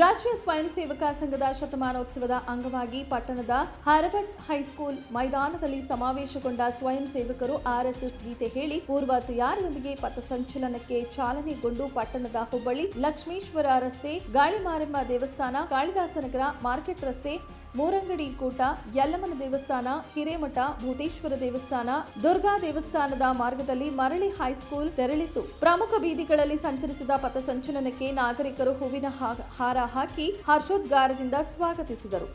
ರಾಷ್ಟ್ರೀಯ ಸ್ವಯಂ ಸೇವಕ ಸಂಘದ ಶತಮಾನೋತ್ಸವದ ಅಂಗವಾಗಿ ಪಟ್ಟಣದ ಹರಭಟ್ ಹೈಸ್ಕೂಲ್ ಮೈದಾನದಲ್ಲಿ ಸಮಾವೇಶಗೊಂಡ ಸ್ವಯಂ ಸೇವಕರು ಆರ್ಎಸ್ಎಸ್ ಗೀತೆ ಹೇಳಿ ಪೂರ್ವ ತಯಾರಿಯೊಂದಿಗೆ ಪಥಸಂಚಲನಕ್ಕೆ ಚಾಲನೆಗೊಂಡು ಪಟ್ಟಣದ ಹುಬ್ಬಳ್ಳಿ ಲಕ್ಷ್ಮೀಶ್ವರ ರಸ್ತೆ, ಗಾಳಿಮಾರಮ್ಮ ದೇವಸ್ಥಾನ, ಕಾಳಿದಾಸನಗರ ಮಾರ್ಕೆಟ್ ರಸ್ತೆ ಮೂರಂಗಡಿ ಕೂಟ ಯಲ್ಲಮ್ಮನ ದೇವಸ್ಥಾನ, ಹಿರೇಮಠ, ಭೂತೇಶ್ವರ ದೇವಸ್ಥಾನ, ದುರ್ಗಾ ದೇವಸ್ಥಾನದ ಮಾರ್ಗದಲ್ಲಿ ಮರಳಿ ಹೈಸ್ಕೂಲ್ ತೆರಳಿತು. ಪ್ರಮುಖ ಬೀದಿಗಳಲ್ಲಿ ಸಂಚರಿಸಿದ ಪಥಸಂಚಲನಕ್ಕೆ ನಾಗರಿಕರು ಹೂವಿನ ಹಾರ ಹಾಕಿ ಹರ್ಷೋದ್ಗಾರದಿಂದ ಸ್ವಾಗತಿಸಿದರು.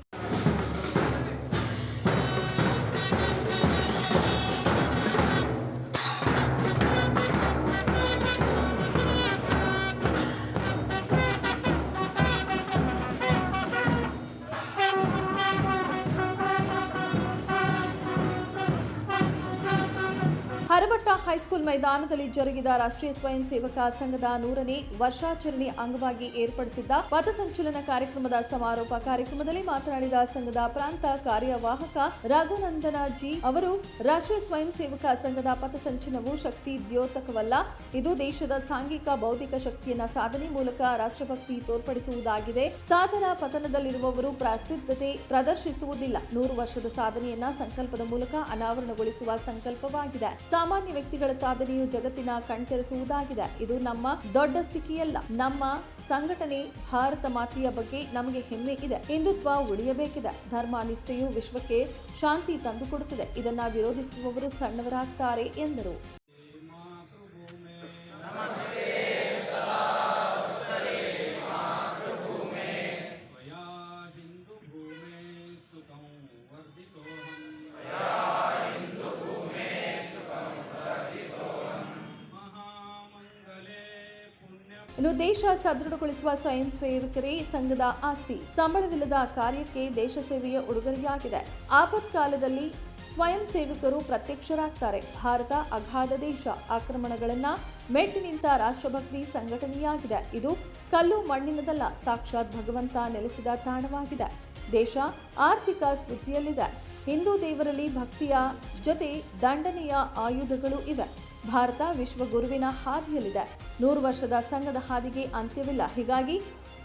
ಹರಬಟ್ಟ ಹೈಸ್ಕೂಲ್ ಮೈದಾನದಲ್ಲಿ ಜರುಗಿದ ರಾಷ್ಟ್ರೀಯ ಸ್ವಯಂ ಸೇವಕ ಸಂಘದ ನೂರನೇ ವರ್ಷಾಚರಣೆ ಅಂಗವಾಗಿ ಏರ್ಪಡಿಸಿದ್ದ ಪಥಸಂಚಲನ ಕಾರ್ಯಕ್ರಮದ ಸಮಾರೋಪ ಕಾರ್ಯಕ್ರಮದಲ್ಲಿ ಮಾತನಾಡಿದ ಸಂಘದ ಪ್ರಾಂತ ಕಾರ್ಯವಾಹಕ ರಘುನಂದನ ಜಿ ಅವರು, ರಾಷ್ಟ್ರೀಯ ಸ್ವಯಂ ಸೇವಕ ಸಂಘದ ಪಥಸಂಚಲನವು ಶಕ್ತಿ ದ್ಯೋತಕವಲ್ಲ. ಇದು ದೇಶದ ಸಾಂಘಿಕ ಬೌದ್ಧಿಕ ಶಕ್ತಿಯನ್ನ ಸಾಧನೆ ಮೂಲಕ ರಾಷ್ಟ್ರಭಕ್ತಿ ತೋರ್ಪಡಿಸುವುದಾಗಿದೆ. ಸಾಧನ ಪತನದಲ್ಲಿರುವವರು ಪ್ರಸಿದ್ಧತೆ ಪ್ರದರ್ಶಿಸುವುದಿಲ್ಲ. ನೂರು ವರ್ಷದ ಸಾಧನೆಯನ್ನ ಸಂಕಲ್ಪದ ಮೂಲಕ ಅನಾವರಣಗೊಳಿಸುವ ಸಂಕಲ್ಪವಾಗಿದೆ. ಸಾಮಾನ್ಯ ವ್ಯಕ್ತಿಗಳ ಸಾಧನೆಯು ಜಗತ್ತಿನ ಕಣ್ತೆರೆಸುವುದಾಗಿದೆ. ಇದು ನಮ್ಮ ದೊಡ್ಡ ಸ್ಥಿತಿಯಲ್ಲ. ನಮ್ಮ ಸಂಘಟನೆ ಭಾರತ ಮಾತೆಯ ಬಗ್ಗೆ ನಮಗೆ ಹೆಮ್ಮೆ ಇದೆ. ಹಿಂದುತ್ವ ಉಳಿಯಬೇಕಿದೆ. ಧರ್ಮ ನಿಷ್ಠೆಯು ವಿಶ್ವಕ್ಕೆ ಶಾಂತಿ ತಂದುಕೊಡುತ್ತದೆ. ಇದನ್ನ ವಿರೋಧಿಸುವವರು ಸಣ್ಣವರಾಗ್ತಾರೆ ಎಂದರು. ಇನ್ನು ದೇಶ ಸದೃಢಗೊಳಿಸುವ ಸ್ವಯಂ ಸೇವಕರೇ ಸಂಘದ ಆಸ್ತಿ. ಸಂಬಳವಿಲ್ಲದ ಕಾರ್ಯಕ್ಕೆ ದೇಶ ಸೇವೆಯ ಉಡುಗೊರೆಯಾಗಿದೆ. ಆಪತ್ಕಾಲದಲ್ಲಿ ಸ್ವಯಂ ಸೇವಕರು ಪ್ರತ್ಯಕ್ಷರಾಗ್ತಾರೆ. ಭಾರತ ಅಗಾಧ ದೇಶ. ಆಕ್ರಮಣಗಳನ್ನು ಮೆಟ್ಟಿ ನಿಂತ ರಾಷ್ಟ್ರಭಕ್ತಿ ಸಂಘಟನೆಯಾಗಿದೆ. ಇದು ಕಲ್ಲು ಮಣ್ಣಿನದಲ್ಲ, ಸಾಕ್ಷಾತ್ ಭಗವಂತ ನೆಲೆಸಿದ ತಾಣವಾಗಿದೆ. ದೇಶ ಆರ್ಥಿಕ ಸ್ಥಿತಿಯಲ್ಲಿದೆ. ಹಿಂದೂ ದೇವರಲ್ಲಿ ಭಕ್ತಿಯ ಜೊತೆ ದಂಡನೆಯ ಆಯುಧಗಳು ಇವೆ. ಭಾರತ ವಿಶ್ವ ಗುರುವಿನ ಹಾದಿಯಲ್ಲಿದೆ. ನೂರು ವರ್ಷದ ಸಂಘದ ಹಾದಿಗೆ ಅಂತ್ಯವಿಲ್ಲ. ಹೀಗಾಗಿ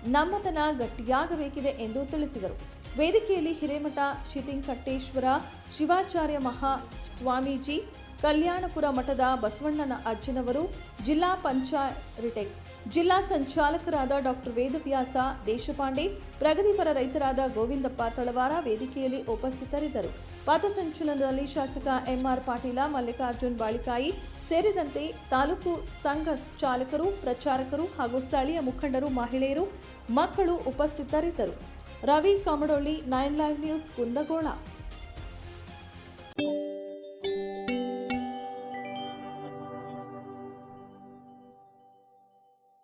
ನಮ್ಮತನ ಗಟ್ಟಿಯಾಗಬೇಕಿದೆ ಎಂದು ತಿಳಿಸಿದರು. ವೇದಿಕೆಯಲ್ಲಿ ಹಿರೇಮಠ ಶಿತಿಂಕಟ್ಟೇಶ್ವರ ಶಿವಾಚಾರ್ಯ ಮಹಾ ಸ್ವಾಮೀಜಿ ಕಲ್ಯಾಣಪುರ ಮಠದ ಬಸವಣ್ಣನ ಅಜ್ಜನವರು, ಜಿಲ್ಲಾ ಪಂಚಾಯತ್ ಜಿಲ್ಲಾ ಸಂಚಾಲಕರಾದ ಡಾಕ್ಟರ್ ವೇದವ್ಯಾಸ ದೇಶಪಾಂಡೆ, ಪ್ರಗತಿಪರ ರೈತರಾದ ಗೋವಿಂದಪ್ಪ ತಳವಾರ ವೇದಿಕೆಯಲ್ಲಿ ಉಪಸ್ಥಿತರಿದ್ದರು. ಪಥಸಂಚಲನದಲ್ಲಿ ಶಾಸಕ ಎಂಆರ್ ಪಾಟೀಲ, ಮಲ್ಲಿಕಾರ್ಜುನ್ ಬಾಳಿಕಾಯಿ ಸೇರಿದಂತೆ ತಾಲೂಕು ಸಂಘ ಚಾಲಕರು, ಪ್ರಚಾರಕರು ಹಾಗೂ ಸ್ಥಳೀಯ ಮುಖಂಡರು, ಮಹಿಳೆಯರು, ಮಕ್ಕಳು ಉಪಸ್ಥಿತರಿದ್ದರು. Ravi Kamadolli nine live news Kundagol.